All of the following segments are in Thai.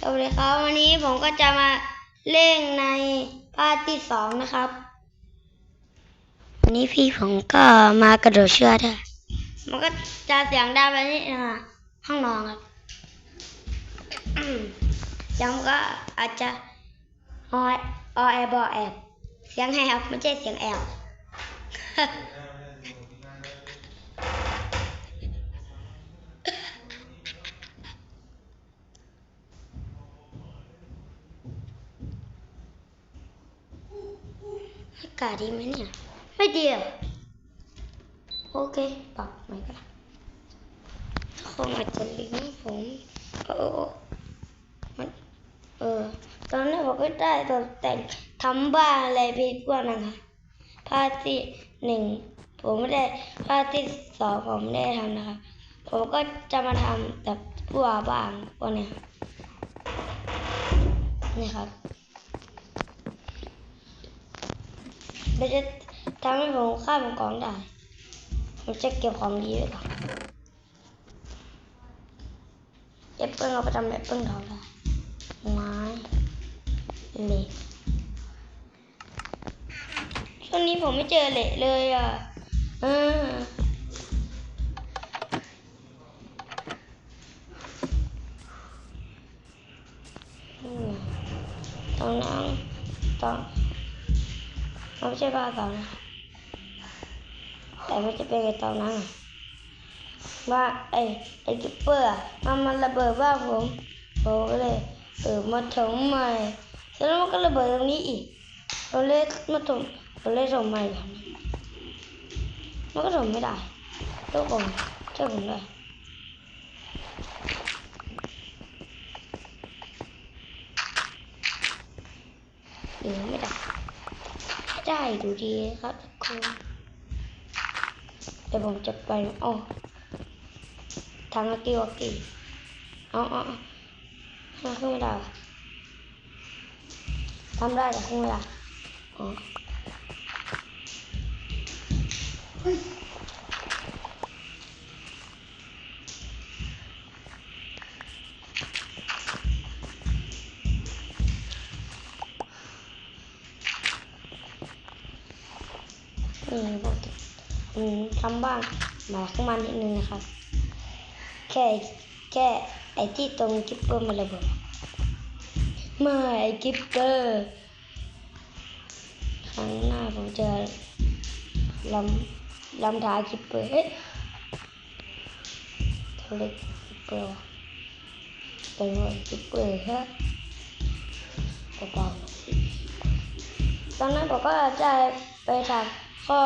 สวัสดีครับ วันนี้ผมก็จะมาเล่นในภาคที่สองนะครับวันนี้พี่ผมก็มากระโดดเชือกด้วยมันก็จะเสียงดังไปนิดนึงอะห้องนอนครับยังก็อาจจะอออแอบอแอบเสียงแหบไม่ใช่เสียงแอบ กาดีไหมเนี่ย ไม่ดีอะโอเคปรับใหม่ก็ได้คงอาจจะลิงก์ผมเออมันเออ ตอนนี้ผมก็ได้ตกแต่งทำบ้านอะไรไปพวกนะคะภาคที่หนึ่งผมไม่ได้ภาคที่สองผมไม่ได้ทำนะครับผมก็จะมาทำแบบพวกบ้างพวกเนี้ยครับนี่ครับ มันจะทำให้ผมข้ามกล่องได้ผมจะเก็บของดีไว้ก่อนแอปเปิ้ลเอาไปทำแอปเปิ้ลทองได้ไม้เหล็กช่วงนี้ผมไม่เจอเหล็กเลยอะเอออืมตรงนั้นตรง มันไม่ใช่บ้านเก่านะแต่มันจะเป็นไอ้ตอนนั้นว่าไอ้ไอ้กิปเปอร์อมันมันระเบิดบ้าผมผมก็เลยเออมาถมใหม่แล้วมันก็ระเบิดตรงนี้อีกเราเลยมาถมเราเลยถมใหม่แบบนี้มันก็ถมไม่ได้ทุกคนเชื่อผมเลยเออไม่ได้ ได้ดูดีครับทุกคนเดี๋ยวผมจะไปโอ้ทางอากิวากิเอาเอาเอาขึ้นไม่ได้ทำได้แต่ขึ้นไม่ได้อ๋อ นี่ผมจะอืมทำบ้างมาข้างมันนิดนึงนะครับ แค่แค่ไอ้ที่ตรงกิปเปอร์มันระเบิดม่ไอ้กิปเปอร์ครั้งหน้าผมจะลำลำท้ากิปเปอร์เอ๊ะเขาเรียกกิปเปอร์วะเป็นว่ากิปเปอร์ฮะเบาๆตอนนั้นผมก็จะไปทำ ข้อ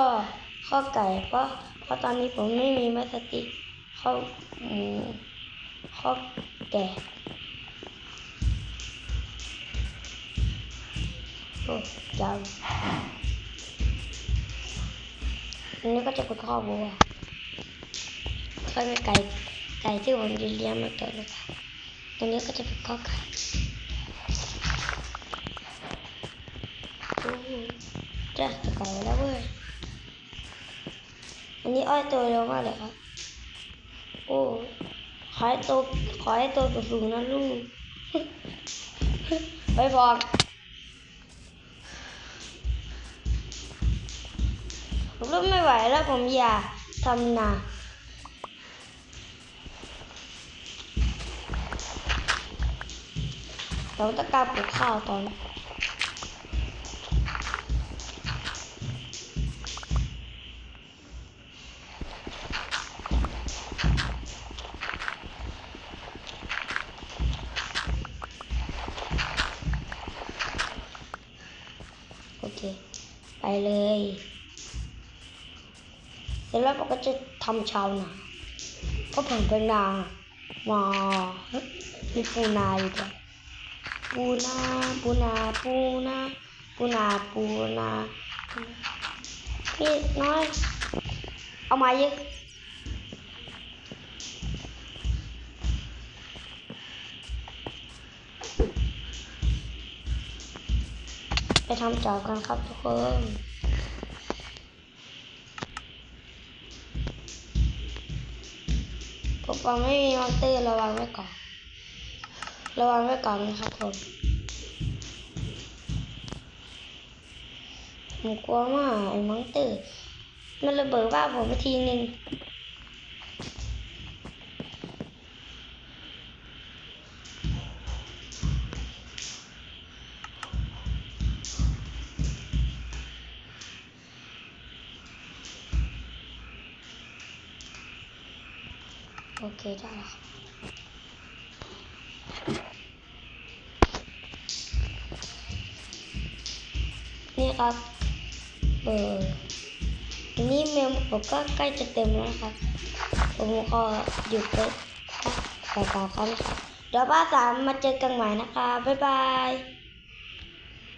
ข้อไก่ เพราะเพราะตอนนี้ผมไม่มีมัสติข้อหมูข้อแก่โอ้ยาวอันนี้ก็จะเป็นข้อวัวก็เป็นไก่ไก่ที่ผมเลี้ยงมาเกิดนะคะตรงนี้ก็จะเป็นข้อไก่โอ้โหจะไก่แล้วเว้ย อันนี้อ้อยโตเร็วมากเลยครับ โอ้ ขอให้โต ขอให้โตสูงๆนะลูก ไปบอกผมเริ่มไม่ไหวแล้วผมอยากทำนาเราต้องการปลูกข้าวตอน เลยเสร็จแล้วเราก็จะทำชาวนาเพราะผมเป็นนามามีปูนาอยู่ด้วยปูนาปูนาปูนาปูนาปูนาพี่น้อย เอามาเยอะ ไปทำจอบกันครับทุกคนผมฟังไม่มีมอนเตอร์ระวังไว้ก่อน ระวังไว้ก่อนนะครับผมผมกลัวมากไอ้มอนเตอร์ มันระเบิดบ้าผมไปทีนึง โอเคได้ล้วครับนี่ครับ เออนนี้เมลผมก็ใกล้จะเต็มแล้วนะครับ ผมก็หยุดไปสักสองสามครั้งนะครับเดี๋ยวป้าสามมาเจอกันใหม่นะคะ บ๊ายบาย